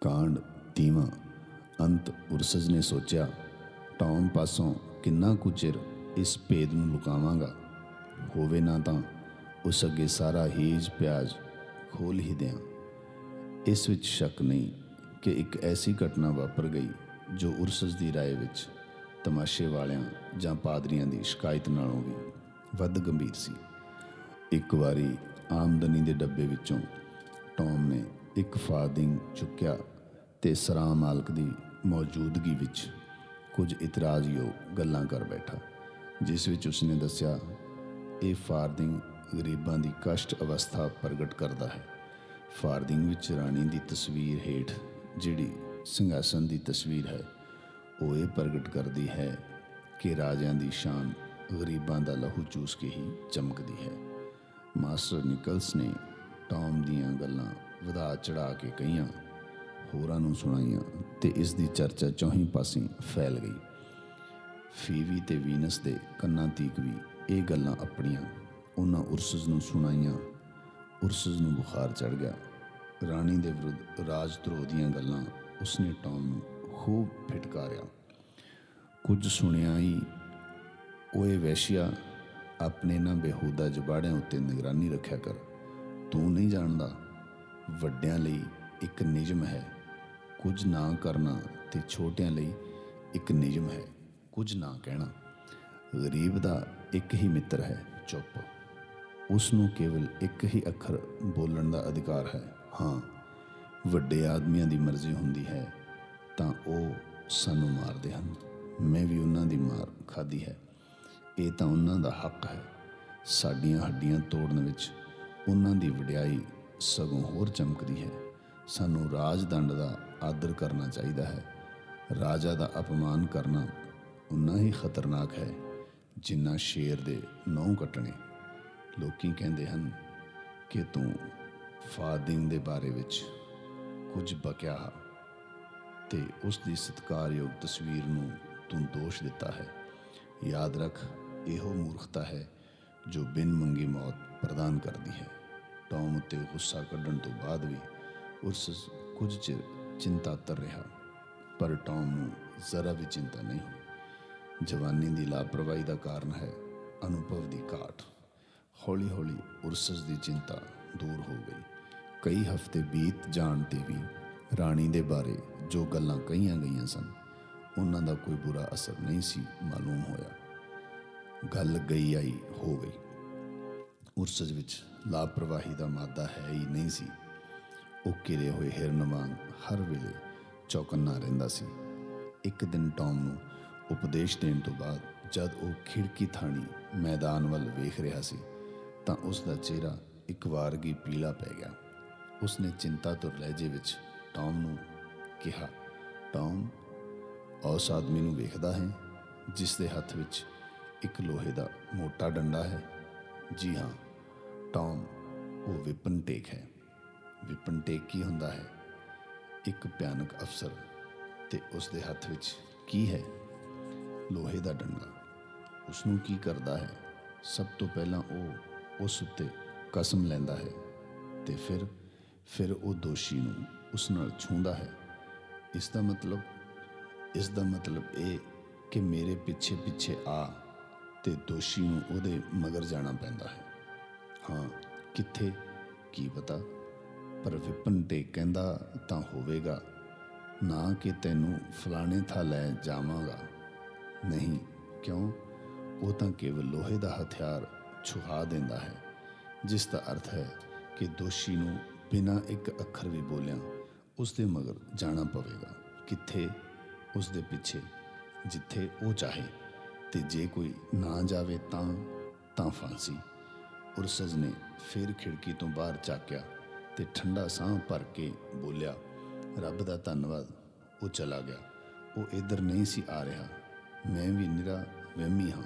ਕਾਂਡ ਤੀਵਾਂ। ਅੰਤ ਉਰਸਜ ਨੇ ਸੋਚਿਆ, ਟੌਮ ਪਾਸੋਂ ਕਿੰਨਾ ਕੁ ਚਿਰ ਇਸ ਭੇਦ ਨੂੰ ਲੁਕਾਵਾਂਗਾ? ਹੋਵੇ ਨਾ ਤਾਂ ਉਸ ਅੱਗੇ ਸਾਰਾ ਹੀਜ ਪਿਆਜ ਖੋਲ ਹੀ ਦਿਆਂ। ਇਸ ਵਿੱਚ ਸ਼ੱਕ ਨਹੀਂ ਕਿ ਇੱਕ ਐਸੀ ਘਟਨਾ ਵਾਪਰ ਗਈ ਜੋ ਉਰਸਜ ਦੀ ਰਾਏ ਵਿੱਚ ਤਮਾਸ਼ੇ ਵਾਲਿਆਂ ਜਾਂ ਪਾਦਰੀਆਂ ਦੀ ਸ਼ਿਕਾਇਤ ਨਾਲੋਂ ਵੀ ਵੱਧ ਗੰਭੀਰ ਸੀ। ਇੱਕ ਵਾਰੀ ਆਮਦਨੀ ਦੇ ਡੱਬੇ ਵਿੱਚੋਂ ਟੌਮ ਨੇ ਇੱਕ ਫਾਰਦਿੰਗ ਚੁੱਕਿਆ ਤੇ ਸਰਾਂ ਮਾਲਕ ਦੀ ਮੌਜੂਦਗੀ ਵਿੱਚ ਕੁਝ ਇਤਰਾਜ਼ਯੋਗ ਗੱਲਾਂ ਕਰ ਬੈਠਾ, ਜਿਸ ਵਿੱਚ ਉਸਨੇ ਦੱਸਿਆ, ਇਹ ਫਾਰਦਿੰਗ ਗਰੀਬਾਂ ਦੀ ਕਸ਼ਟ ਅਵਸਥਾ ਪ੍ਰਗਟ ਕਰਦਾ ਹੈ। ਫਾਰਦਿੰਗ ਵਿੱਚ ਰਾਣੀ ਦੀ ਤਸਵੀਰ ਹੇਠ ਜਿਹੜੀ ਸਿੰਘਾਸਨ ਦੀ ਤਸਵੀਰ ਹੈ, ਉਹ ਇਹ ਪ੍ਰਗਟ ਕਰਦੀ ਹੈ ਕਿ ਰਾਜਿਆਂ ਦੀ ਸ਼ਾਨ ਗਰੀਬਾਂ ਦਾ ਲਹੂ ਚੂਸ ਕੇ ਹੀ ਚਮਕਦੀ ਹੈ। ਮਾਸਟਰ ਨਿਕਲਸ ਨੇ ਟੌਮ ਦੀਆਂ ਗੱਲਾਂ ਵਧਾ ਚੜਾ ਕੇ ਕਹੀਆਂ, ਹੋਰਾਂ ਨੂੰ ਸੁਣਾਈਆਂ ਤੇ ਇਸ ਦੀ ਚਰਚਾ ਚੌਹੀਂ ਪਾਸੇ ਫੈਲ ਗਈ। ਫੀਵੀ ਤੇ ਵੀਨਸ ਦੇ ਕੰਨਾਂ ਤੀਕ ਵੀ ਇਹ ਗੱਲਾਂ ਆਪਣੀਆਂ ਉਹਨਾਂ ਉਰਸਸ ਨੂੰ ਸੁਣਾਈਆਂ ਉਰਸਸ ਨੂੰ ਬੁਖਾਰ ਚੜ ਗਿਆ। ਰਾਣੀ ਦੇ ਵਿਰੁੱਧ ਰਾਜਧਰੋਹ ਦੀਆਂ ਗੱਲਾਂ ਉਸਨੇ ਟੌਮ ਨੂੰ ਖੂਬ ਫਿਟਕਾਰਿਆ। ਕੁਝ ਸੁਣਿਆ ਹੀ, ਓਏ ਵੈਸ਼ਿਆ, ਆਪਣੇ ਨਾ ਬੇਹੂਦਾ ਜਬਾੜਿਆਂ ਉੱਤੇ ਨਿਗਰਾਨੀ ਰੱਖਿਆ ਕਰ, ਤੂੰ ਨਹੀਂ ਜਾਣਦਾ ਵੱਡਿਆਂ ਲਈ ਇੱਕ ਨਿਯਮ ਹੈ। ਕੁਝ ਨਾ ਕਰਨਾ ਤੇ ਛੋਟਿਆਂ ਲਈ ਇੱਕ ਨਿਯਮ ਹੈ। ਕੁਝ ਨਾ ਕਹਿਣਾ। ਗਰੀਬ ਦਾ ਇੱਕ ਹੀ ਮਿੱਤਰ ਹੈ। ਚੁੱਪ। ਉਸ ਨੂੰ ਕੇਵਲ ਇੱਕ ਹੀ ਅੱਖਰ ਬੋਲਣ ਦਾ ਅਧਿਕਾਰ ਹੈ। ਹਾਂ, ਵੱਡੇ ਆਦਮੀਆਂ ਦੀ ਮਰਜ਼ੀ ਹੁੰਦੀ ਹੈ, ਤਾਂ ਉਹ ਸਾਨੂੰ ਮਾਰਦੇ ਹਨ। ਮੈਂ ਵੀ ਉਹਨਾਂ ਦੀ ਮਾਰ ਖਾਦੀ ਹੈ। ਇਹ ਤਾਂ ਉਹਨਾਂ ਦਾ ਹੱਕ ਹੈ। ਸਾਡੀਆਂ ਹੱਡੀਆਂ ਤੋੜਨ ਵਿੱਚ ਉਹਨਾਂ ਦੀ ਵਡਿਆਈ ਸਗੋਂ ਹੋਰ ਚਮਕਦੀ ਹੈ। ਸਾਨੂੰ ਰਾਜਦੰਡ ਦਾ ਆਦਰ ਕਰਨਾ ਚਾਹੀਦਾ ਹੈ। ਰਾਜਾ ਦਾ ਅਪਮਾਨ ਕਰਨਾ ਉਨਾ ਹੀ ਖਤਰਨਾਕ ਹੈ, ਜਿੰਨਾ ਸ਼ੇਰ ਦੇ ਨੌ ਕੱਟਣੇ। ਲੋਕੀ ਕਹਿੰਦੇ ਹਨ ਕਿ ਤੂੰ ਫਾਦੀਨ ਦੇ ਬਾਰੇ ਵਿੱਚ ਕੁਝ ਬਕਿਆ ਹੈ ਤੇ ਉਸ ਦੀ ਸਤਿਕਾਰਯੋਗ ਤਸਵੀਰ ਨੂੰ ਤੂੰ ਦੋਸ਼ ਦਿੱਤਾ ਹੈ। ਯਾਦ ਰੱਖ, ਇਹੋ ਮੂਰਖਤਾ ਹੈ ਜੋ ਬਿਨ ਮੰਗੀ ਮੌਤ ਪ੍ਰਦਾਨ ਕਰਦੀ ਹੈ। ਟੌਮ ਉੱਤੇ ਗੁੱਸਾ ਕੱਢਣ ਤੋਂ ਬਾਅਦ ਵੀ ਉਰਸ ਕੁਝ ਚਿਰ ਚਿੰਤਾ ਚਿੰਤਾਤਰ ਰਿਹਾ। ਪਰ ਟੌਮ ਨੂੰ ਜ਼ਰਾ ਵੀ ਚਿੰਤਾ ਨਹੀਂ ਹੋਈ। ਜਵਾਨੀ ਦੀ ਲਾਪਰਵਾਹੀ ਦਾ ਕਾਰਨ ਹੈ ਅਨੁਭਵ ਦੀ ਘਾਟ। ਹੌਲੀ ਹੌਲੀ ਉਰਸਸ ਦੀ ਚਿੰਤਾ ਦੂਰ ਹੋ ਗਈ। ਕਈ ਹਫ਼ਤੇ ਬੀਤ ਜਾਣ ਤੇ ਵੀ ਰਾਣੀ ਦੇ ਬਾਰੇ ਜੋ ਗੱਲਾਂ ਕਹੀਆਂ ਗਈਆਂ ਸਨ, ਉਹਨਾਂ ਦਾ ਕੋਈ ਬੁਰਾ ਅਸਰ ਨਹੀਂ ਸੀ ਮਾਲੂਮ ਹੋਇਆ। ਗੱਲ ਗਈ ਆਈ ਹੋ ਗਈ। ਉਰਸਜ ਵਿੱਚ ਲਾਪਰਵਾਹੀ ਦਾ ਮਾਦਾ ਹੈ ਹੀ ਨਹੀਂ ਸੀ। ਉਹ ਕਿਰੇ ਹੋਏ ਹਿਰਨ ਵਾਂਗ ਹਰ ਵੇਲੇ ਚੌਕੰਨਾ ਰਹਿੰਦਾ ਸੀ। ਇੱਕ ਦਿਨ ਟੌਮ ਨੂੰ ਉਪਦੇਸ਼ ਦੇਣ ਤੋਂ ਬਾਅਦ ਜਦ ਉਹ ਖਿੜਕੀ ਥਾਣੀ ਮੈਦਾਨ ਵੱਲ ਵੇਖ ਰਿਹਾ ਸੀ, ਤਾਂ ਉਸ ਦਾ ਚਿਹਰਾ ਇੱਕ ਵਾਰਗੀ ਪੀਲਾ ਪੈ ਗਿਆ। ਉਸਨੇ ਚਿੰਤਾ ਤੋਂ ਲਹਿਜੇ ਵਿੱਚ ਟੌਮ ਨੂੰ ਕਿਹਾ, ਟੌਮ ਉਸ ਆਦਮੀ ਨੂੰ ਵੇਖਦਾ ਹੈ, ਜਿਸ ਦੇ ਹੱਥ ਵਿੱਚ ਇੱਕ ਲੋਹੇ ਦਾ ਮੋਟਾ ਡੰਡਾ ਹੈ? ਜੀ ਹਾਂ। ਟੌਮ ਉਹ ਵਿਪਨ ਟੇਕ ਹੈ। ਵਿਪਨ ਟੇਕ ਕੀ ਹੁੰਦਾ ਹੈ? ਇੱਕ ਭਿਆਨਕ ਅਫਸਰ ਤੇ ਉਸ ਦੇ ਹੱਥ ਵਿੱਚ ਕੀ ਹੈ? ਲੋਹੇ ਦਾ ਡੰਡਾ। ਉਸ ਨੂੰ ਕੀ ਕਰਦਾ ਹੈ? ਸਭ ਤੋਂ ਪਹਿਲਾਂ ਉਹ ਉਸ ਉੱਤੇ ਕਸਮ ਲੈਂਦਾ ਹੈ ਤੇ ਫਿਰ ਫਿਰ ਉਹ ਦੋਸ਼ੀ ਨੂੰ ਉਸ ਨਾਲ ਛੂੰਦਾ ਹੈ। ਇਸ ਦਾ ਮਤਲਬ, ਇਸ ਦਾ ਮਤਲਬ ਇਹ ਕਿ ਮੇਰੇ ਪਿੱਛੇ ਪਿੱਛੇ ਆ ਤੇ ਦੋਸ਼ੀ ਨੂੰ ਉਹਦੇ ਮਗਰ ਜਾਣਾ ਪੈਂਦਾ ਹੈ। ਹਾਂ ਕਿੱਥੇ ਕੀ ਪਤਾ, ਪਰ ਵਿਪਨ ਤੇ ਕਹਿੰਦਾ ਤਾਂ ਹੋਵੇਗਾ। ਨਾ ਕਿ ਤੈਨੂੰ ਫਲਾਣੇ ਥਾਂ ਲੈ ਜਾਵਾਂਗਾ। ਨਹੀਂ, ਕਿਉਂ? ਉਹ ਤਾਂ ਕੇਵਲ ਲੋਹੇ ਦਾ ਹਥਿਆਰ ਛੁਹਾ ਦਿੰਦਾ ਹੈ। ਜਿਸ ਦਾ ਅਰਥ ਹੈ ਕਿ ਦੋਸ਼ੀ ਨੂੰ ਬਿਨਾਂ ਇੱਕ ਅੱਖਰ ਵੀ ਬੋਲਿਆ ਉਸ ਦੇ ਮਗਰ ਜਾਣਾ ਪਵੇਗਾ। ਕਿੱਥੇ? ਉਸ ਦੇ ਪਿੱਛੇ, ਜਿੱਥੇ ਉਹ ਚਾਹੇ। ਤੇ ਜੇ ਕੋਈ ਨਾ ਜਾਵੇ ਤਾਂ ਤਾਂ ਫਾਂਸੀ। ਉਰਸਜ ਨੇ ਫਿਰ ਖਿੜਕੀ ਤੋਂ ਬਾਹਰ ਝਾਕਿਆ ਤੇ ਠੰਡਾ ਸਾਹ ਭਰ ਕੇ ਬੋਲਿਆ, ਰੱਬ ਦਾ ਧੰਨਵਾਦ। ਉਹ ਚਲਾ ਗਿਆ। ਉਹ ਇੱਧਰ ਨਹੀਂ ਸੀ ਆ ਰਿਹਾ। ਮੈਂ ਵੀ ਨਿਰਾ, ਵਹਿਮੀ ਹਾਂ।